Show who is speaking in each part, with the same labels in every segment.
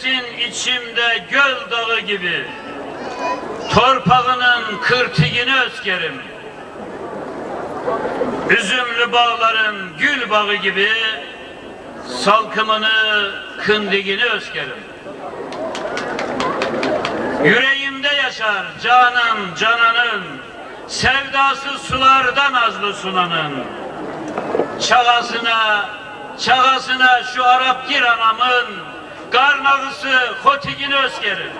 Speaker 1: ettin içimde göl dağı gibi. Torpağının kırtigini özkerim. Üzümlü bağların gül bağı gibi salkımını, kındigini özkerim. Yüreğimde yaşar canan cananın, sevdası sularda nazlı sunanın. Çağasına, çağasına şu Arap gir anamın, karnağısı hotigini özkerim.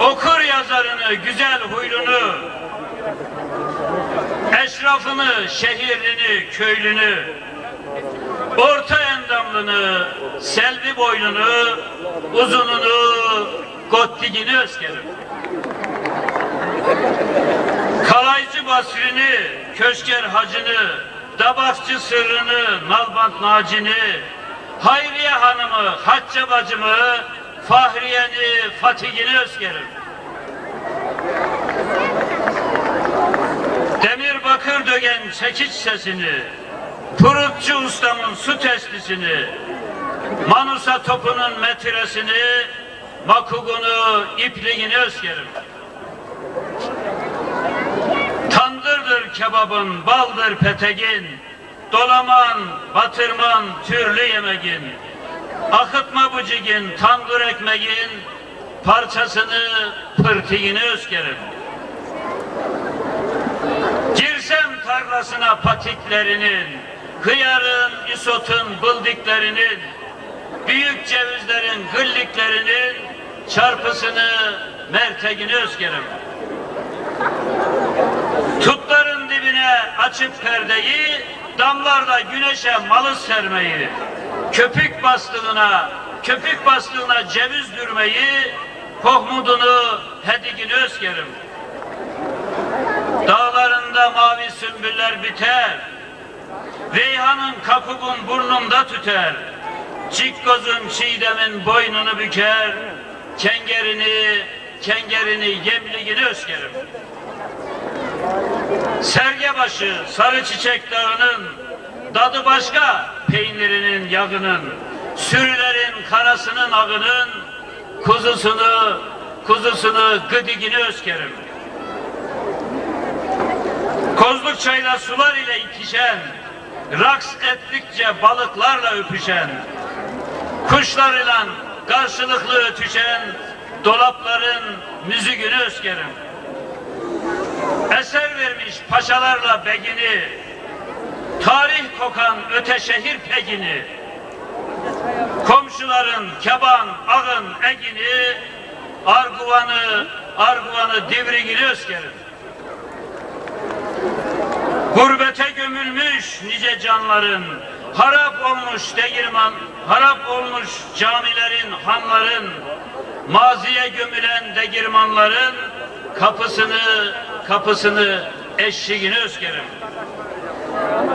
Speaker 1: Okur yazarını, güzel huylunu, eşrafını, şehirlini, köylünü, orta endamlını, selvi boynunu, uzununu, gottigini özkerim. Kalaycı Basri'ni, Köşker Hacı'nı, Dabakçı Sırrı'nı, Nalbant Naci'ni, Hayriye Hanım'ı, Hacca Bacım'ı, Fahriye'ni, Fatih'ini özkerim. Demir bakır dögen çekiç sesini, Purutçu ustamın su testisini, Manusa topunun metresini, Makugunu, ipliğini özkerim. Kebabın, baldır petegin, Dolaman, batırman, türlü yemegin, Akıtma bucigin, tandır ekmeğin, Parçasını, pırtiyini özkerim. Girsem tarlasına patiklerinin, hıyarın, isotun, bıldiklerinin, büyük cevizlerin, gılliklerinin çarpısını, mertegini özgerim. Dibine açıp perdeyi, damlarda güneşe malı sermeyi, köpük bastığına, köpük bastığına ceviz dürmeyi, kohmudunu, hedigini özgerim. Dağlarında mavi sümbüller biter. Reyhanın kapuğun burnumda tüter. Cikkozun çiğdemin boynunu büker. Kengerini, kengerini yemliğini özgerim. Sergebaşı sarı çiçek dağının dadı başka peynirinin yağının sürülerin karasının ağının kuzusunu kuzusunu gıdigini özkerim. Kozluk çayla sular ile itişen, raks ettikçe balıklarla öpüşen, kuşlarıyla karşılıklı ötüşen, dolapların müziğini özkerim. Eser vermiş paşalarla begini, tarih kokan öte şehir pegini, komşuların keban, ağın egini, arguvanı, arguvanı divrigini özkerim. Gurbete gömülmüş nice canların, harap olmuş değirman, harap olmuş camilerin, hanların, maziye gömülen degirmanların kapısını, kapısını eşiğini özgerim.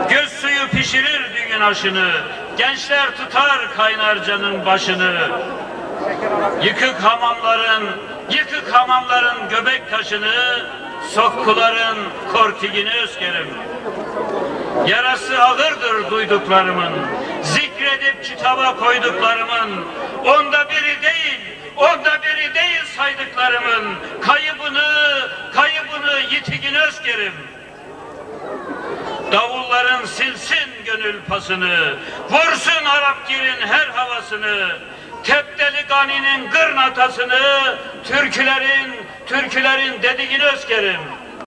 Speaker 1: Göz suyu pişirir düğün aşını, gençler tutar kaynarcanın başını. Yıkık hamamların, yıkık hamamların göbek taşını, sokkuların kortigini özgerim. Yarası ağırdır duyduklarımın, zikredip kitaba koyduklarımın, onda biri değil, onda biri değil saydıklarımın, kaybını, kaybını, yitigini özgerim. Davulların silsin gönül pasını, vursun Arap girin her havasını, Tepteli Gani'nin gırnatasını, türkülerin, türkülerin dediğini özgerim.